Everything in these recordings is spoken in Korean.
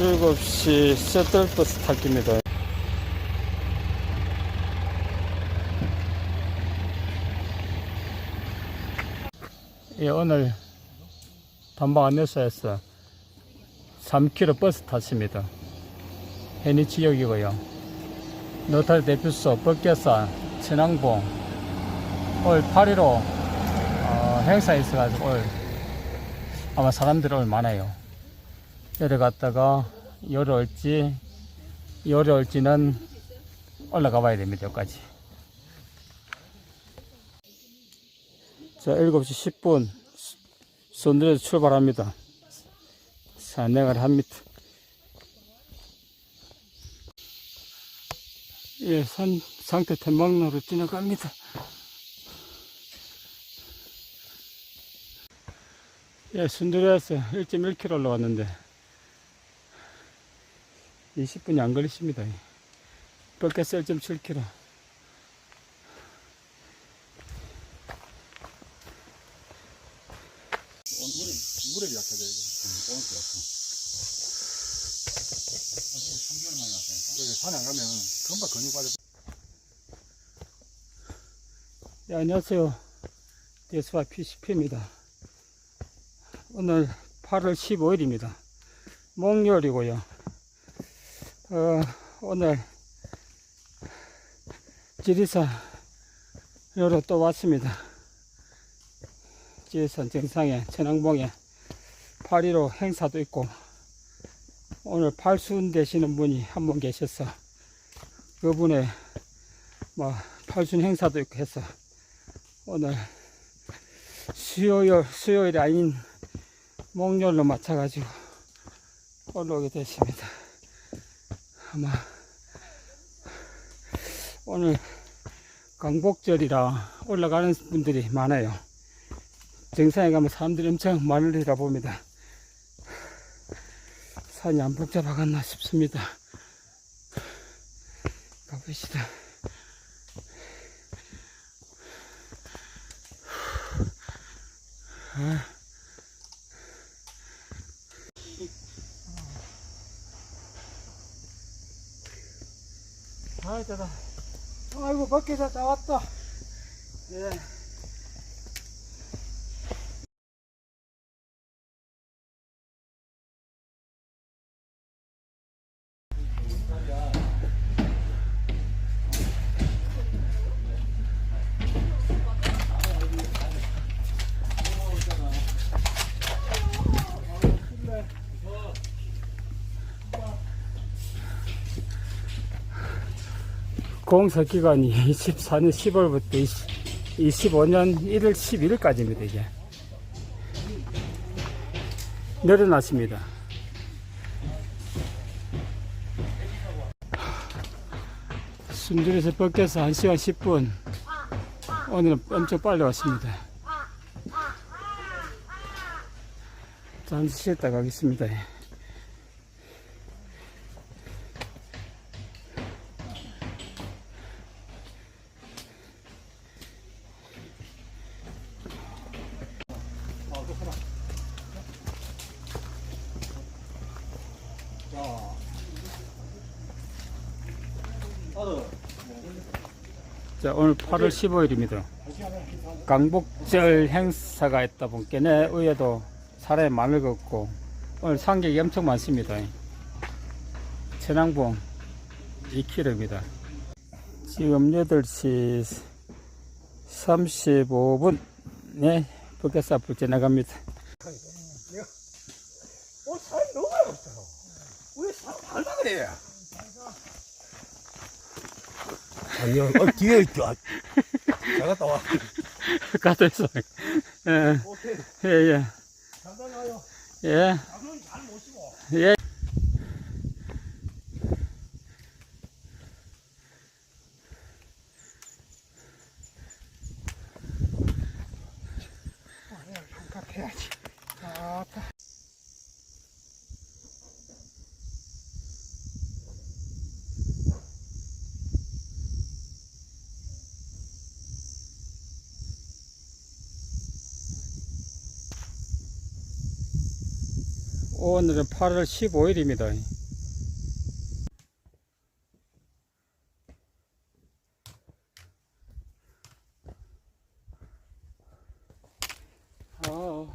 7시 셔틀버스 탈깁니다. 예, 오늘 단방 안내소에서 3km 버스 탔습니다. 해니 지역이고요. 노탈 대표소, 법계산, 천왕봉, 올8.15 어, 행사 있어가지고 올 아마 사람들이 오늘 많아요. 여기 갔다가 열흘 올지, 열흘 올지는 올라가 봐야 됩니다. 여기까지. 자, 7시 10분 손들에서 출발합니다. 산행을 합니다. 예, 산 상태 탐방로로 지나갑니다. 예, 순두리에서 1.1km 올라왔는데 20분이 안 걸리십니다. 뻗게서 1.7km. 물에 약해져 이거. 오늘 그렇고. 사실 3개월 만에 왔다니까. 산에 안 가면 금방 근육 빠져. 네, 안녕하세요. 데스파 PCP입니다. 오늘 8월 15일입니다. 목요일이고요. 어, 오늘 지리산 여로 또 왔습니다. 지리산 정상에 천왕봉에 8.15 행사도 있고 오늘 팔순 되시는 분이 한 분 계셔서 그분의 뭐 팔순 행사도 있고 해서 오늘 수요일, 수요일이 아닌 목요일로 맞춰가지고 올라오게 됐습니다. 아마 오늘 강복절이라 올라가는 분들이 많아요. 정상에 가면 사람들이 엄청 많으리라 봅니다. 산이 안 복잡하겠나 싶습니다. 가봅시다. 아 아이고, 밖에서 다 왔다. 예. 공사 기간이 24년 10월부터 25년 1월 11일까지입니다, 이게. 늘어났습니다. 순두리에서 벗겨서 1시간 10분. 오늘은 엄청 빨리 왔습니다. 잠시 쉬었다 가겠습니다. 자, 오늘 8월 15일입니다. 강복절 행사가 있다 보니까 의외도 사람이 많을 것 같고 오늘 상객이 엄청 많습니다. 천왕봉 2km입니다. 지금 8시 35분에 북해사 앞을 지나갑니다. 어, 사람이 너무 없어요. 왜 사람 할라 그래? 아니요, 어, 뒤에 있죠. 잘 갔다 와. 가도 있어. 예, 오케이. 예, 예. 잘 다녀요. 예, 장로님 잘 모시고. 예. 오늘은 8월 15일입니다. 아,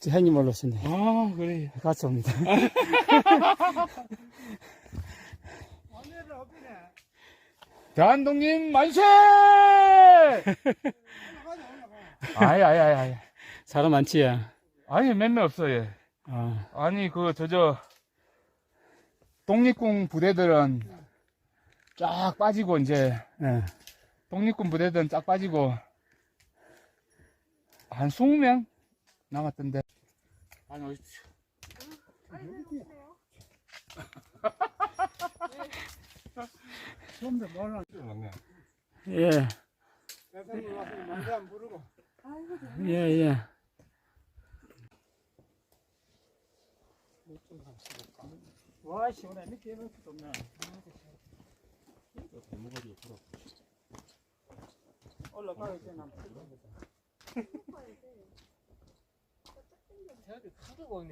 저 형님 올라오셨네. 아 그래 같이 옵니다. 대한독님 만세! 아이 아이 아이 아이. 사람 많지, 야. 아니 몇몇 없어요 아, 아니 그 저 저 독립군 부대들은 쫙 빠지고 이제. 예. 독립군 부대들은 쫙 빠지고 한 20명 남았던데. 아니 오십시오 예. 예, 예. 와, 시원해. 밑에 이렇게 덥네. 올라가야 되나? 저기 크게 보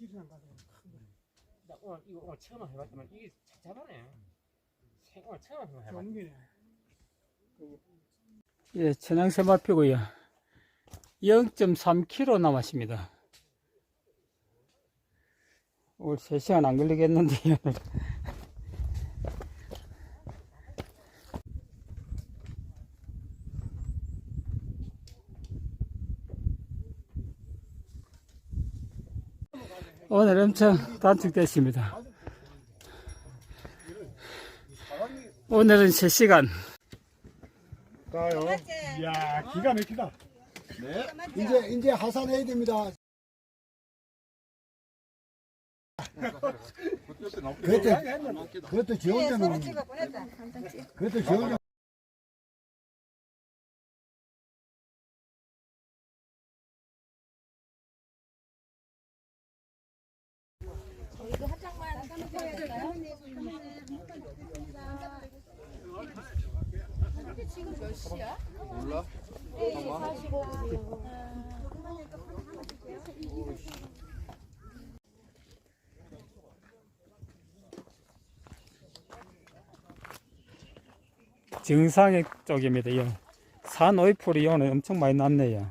이네. 나 오늘 이거 오늘 처음 해봤지만 이게 잡잡하네. 생- 오늘 처음 해봤네. 예, 천양새마 피고요. 0.3km 남았습니다. 오늘 3시간 안 걸리겠는데요. 오늘 엄청 단축됐습니다. 오늘은 3시간 가요. 이야 기가 막히다. 이제 이제 하산해야 됩니다. 그것도 그것도 지원자는 그것도 지원자. 정상의 쪽입니다. 요. 산 오이풀이 오늘 엄청 많이 났네요.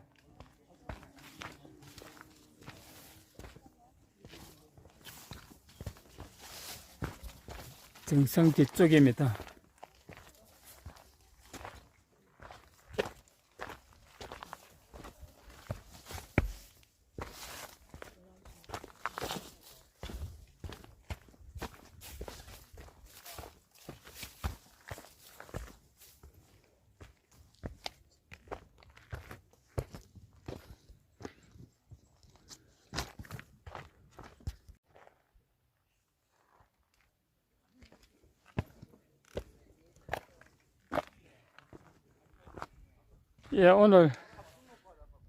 정상 뒤쪽입니다. 예, 오늘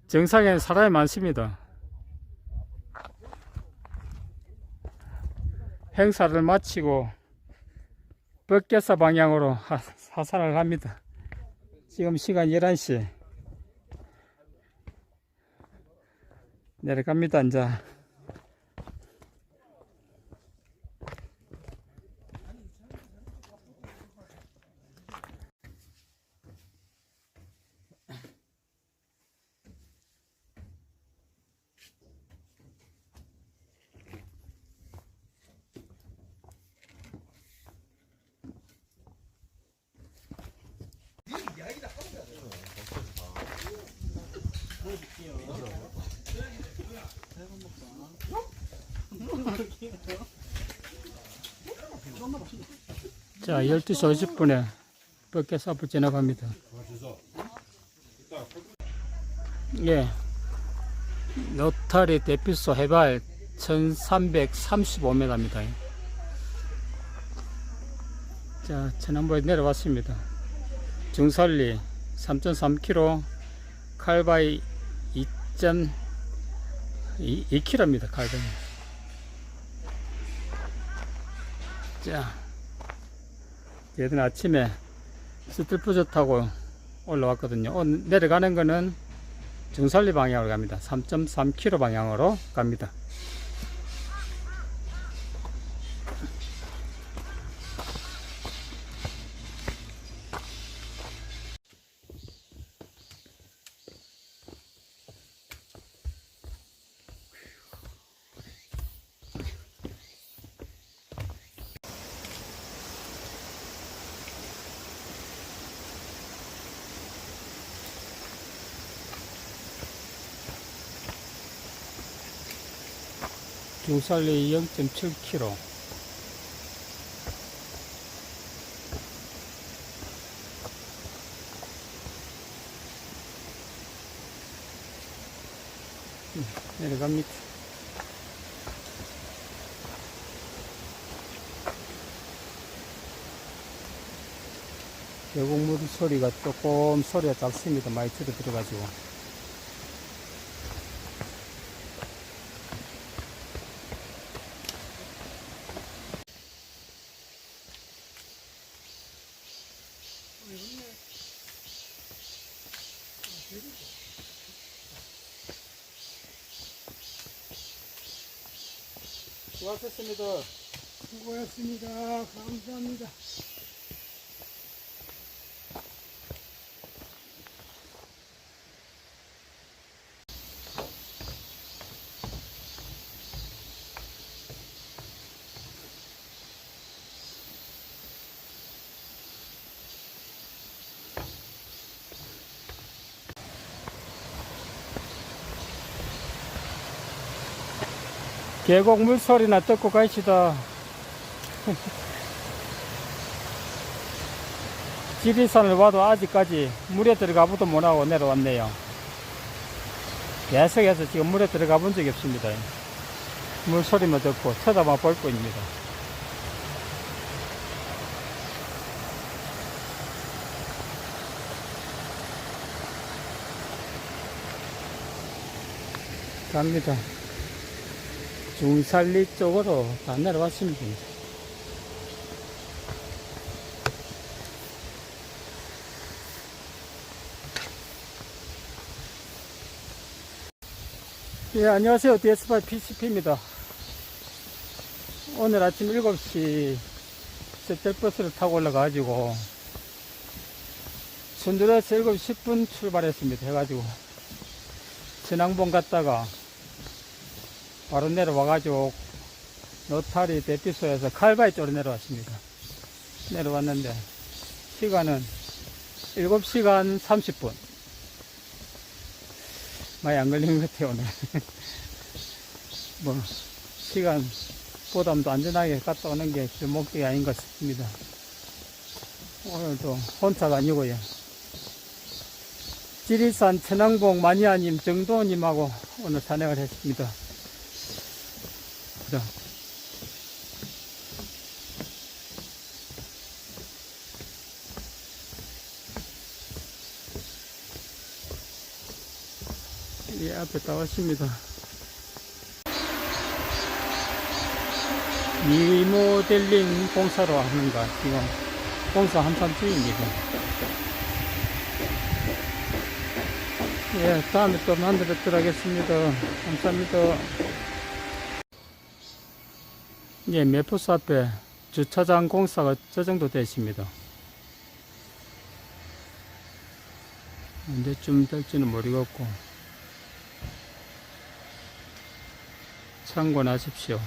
정상에 사람이 많습니다. 행사를 마치고 벗겨서 방향으로 하, 하산을 합니다. 지금 시간 11시. 내려갑니다, 이제. 자, 12시 50분에 벗겨서 앞을 지나갑니다. 예. 노타리 대피소 해발 1335m입니다. 자, 천안보에 내려왔습니다. 중설리 3.3km, 칼바이 2.2km입니다. 칼바이. 자, 얘들 아침에 스틸푸저 타고 올라왔거든요. 오늘 내려가는 거는 정살리 방향으로 갑니다. 3.3km 방향으로 갑니다. 중살리 0.7km. 음, 내려갑니다. 계곡물 소리가 조금 소리가 작습니다. 많이 들어 들어가지고. 수고하셨습니다. 수고했습니다. 감사합니다. 계곡 물소리나 듣고 가시다. 지리산을 와도 아직까지 물에 들어가 보도 못하고 내려왔네요. 계속해서 지금 물에 들어가 본 적이 없습니다. 물소리만 듣고 쳐다만 볼 뿐입니다. 갑니다. 중살리 쪽으로 다 내려왔습니다. 예, 안녕하세요. DS5 PCP입니다. 오늘 아침 7시 셋들버스를 타고 올라가가지고 순두에서 7시 10분 출발했습니다. 해가지고 진앙봉 갔다가 바로 내려와가지고 노타리 대피소에서 칼바이 쪽으로 내려왔습니다. 내려왔는데 시간은 7시간 30분. 많이 안 걸린 것 같아요, 오늘. 뭐, 시간 보담도 안전하게 갔다 오는 게제 목적이 아닌 것 싶습니다. 오늘도 혼자가 아니고요. 지리산 천왕봉 마니아님, 정도님하고 오늘 산행을 했습니다. 자. 이 앞에 다 왔습니다. 리모델링 공사로 하는가 지금 공사 한참 중입니다. 예, 다음에 또 만들어 드리도록 하겠습니다. 감사합니다. 예, 메포스 앞에 주차장 공사가 저 정도 되십니다. 언제쯤 될지는 모르겠고 참고하십시오.